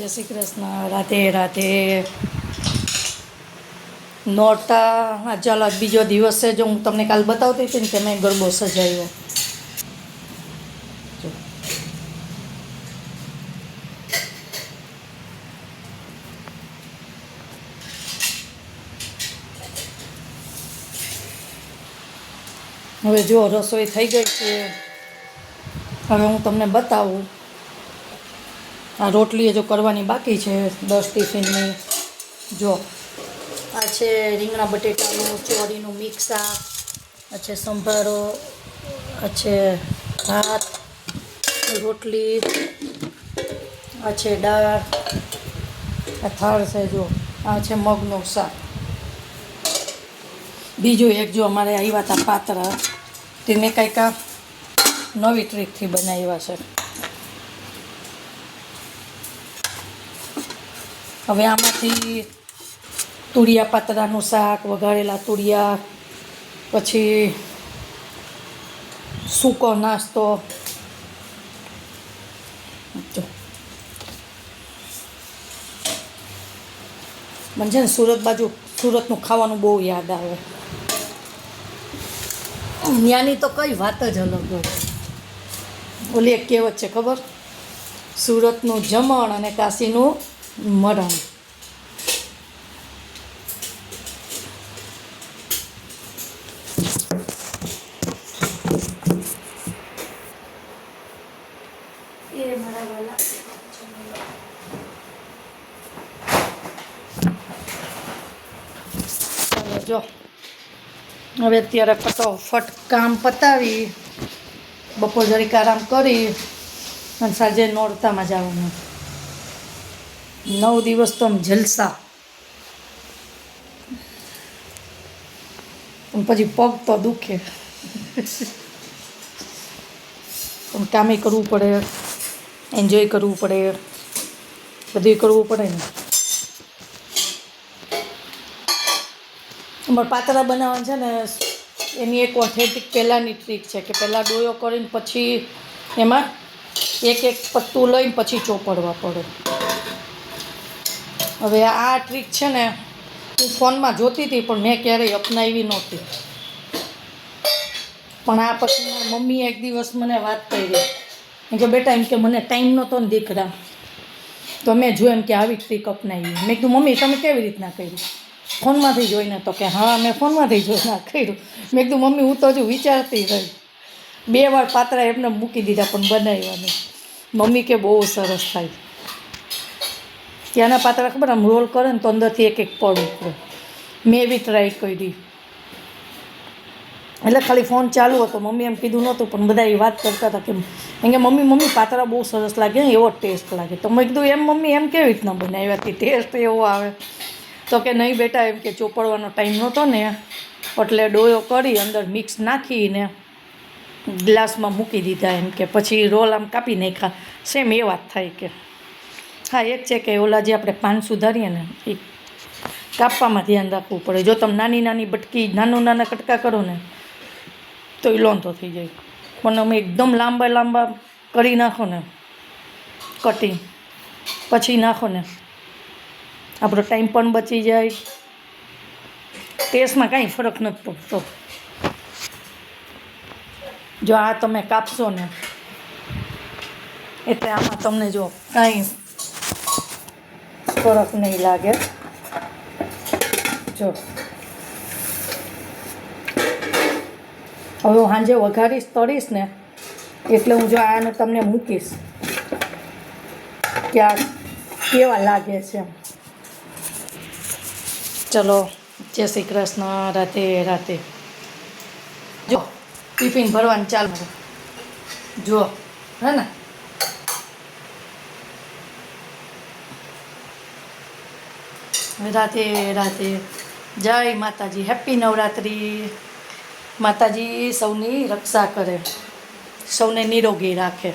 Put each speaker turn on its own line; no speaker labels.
જય શ્રી કૃષ્ણ. રાધે રાધે. નોરતા ચાલો બીજો દિવસ છે. જો હું તમને કાલ બતાવતી હતી ને કે મેં ગરબો સજાવ્યો હવે જો રસોઈ થઈ ગઈ છે. હવે હું તમને બતાવું. આ રોટલી જો કરવાની બાકી છે. દસ ટિફિનની. જો, આ છે રીંગણા બટેટાનું ચોરીનું મિક્સ શાક, આ છે સંભારો, આ છે ભાત, રોટલી, આ છે દાળ, આ થાળ છે જો, આ છે મગનું શાક. બીજું એક જો અમારે આવ્યા હતા પાતરા, તેને કંઈક નવી ટ્રીકથી બનાવ્યા છે. હવે આમાંથી તુરિયા પાતરાનું શાક વઘારેલા તુરિયા પછી સૂકો નાસ્તો. મને છે ને સુરત બાજુ સુરતનું ખાવાનું બહુ યાદ આવે. ત્યાંની તો કઈ વાત જ અલગ હોય. ઓલી એક કહેવત છે ખબર? સુરતનું જમણ અને કાશીનું મરણ જો હવે અત્યારે ફટાફટ કામ પતાવી બપોર જરીક આરામ કરી અને સાંજે નોરતામાં જવાનું નવ દિવસ તો આમ જલસા. પણ પછી પગ તો દુખે. પણ કામે કરવું પડે એન્જોય કરવું પડે બધું કરવું પડે ને. અમારે પાતળા બનાવવાનું છે ને, એની એક ઓથેન્ટિક પહેલાંની ટ્રીક છે કે પહેલાં ડોયો કરીને પછી એમાં એક એક પત્તું લઈને પછી ચોપડવા પડે. હવે આ ટ્રીક છે ને હું ફોનમાં જોતી હતી, પણ મેં ક્યારેય અપનાવી નહોતી. પણ આ પછી મમ્મીએ એક દિવસ મને વાત કરી. એમ કે બેટા, એમ કે મને ટાઈમ નહોતો ને દીકરા. તો મેં જોયું એમ કે આવી ટ્રીક અપનાવી. મેં કીધું, મમ્મી, તમે કેવી રીતના કર્યું ફોનમાંથી જોઈને તો કે, હા, મેં ફોનમાંથી જોઈને કર્યું. મેં કીધું, મમ્મી, હું તો હજુ વિચારતી રહી. બે વાર પાત્રા એમને મૂકી દીધા, પણ બનાવ્યા નહીં. મમ્મી કે, બહુ સરસ થાય. ત્યાંના પાતળા ખબર, આમ રોલ કરે ને તો અંદરથી એક એક પડ ઉપડે. મેં બી ટ્રાય કરી. એટલે ખાલી ફોન ચાલુ હતો. મમ્મી એમ કીધું નહોતું, પણ બધા એ વાત કરતા હતા કે એમ કે મમ્મી મમ્મી પાતળા બહુ સરસ લાગે ને, એવો ટેસ્ટ લાગે. તો મેં કીધું, એમ મમ્મી, એમ કેવી રીતના બનાવ્યા? હતી ટેસ્ટ એવો આવે. તો કે, નહીં બેટા, એમ કે ચોપડવાનો ટાઈમ નહોતો ને, એટલે ડોયો કરી, અંદર મિક્સ નાખીને ગ્લાસમાં મૂકી દીધા એમ કે, પછી રોલ આમ કાપી નાખ્યા. સેમ એ વાત થાય કે. હા એક છે કે ઓલા જે આપણે પાન સુધારીએ ને, એ કાપવામાં ધ્યાન રાખવું પડે. જો તમે નાની નાની બટકી, નાનો નાના કટકા કરો ને, તો એ લોંધો થઈ જાય. પણ અમે એકદમ લાંબા લાંબા કરી નાખો ને કટિંગ પછી નાખો ને, આપણો ટાઈમ પણ બચી જાય. ટેસ્ટમાં કાંઈ ફરક નથી પડતો. જો આ તમે કાપશો ને, એટલે આમાં તમને જો કાંઈ ફરક નહીં લાગે. જો. હવે હું સાંજે વઘારીશ, તળીશ ને, એટલે હું જો આને તમને મૂકીશ. કે આ કેવા લાગે છે ચલો, જય શ્રી કૃષ્ણ, રાધે રાધે. જો, ટિફિન ભરવાનું ચાલુ જો હે ને? રાધે રાધે. જય માતાજી. હેપી નવરાત્રિ. માતાજી સૌની રક્ષા કરે. સૌને નિરોગી રાખે.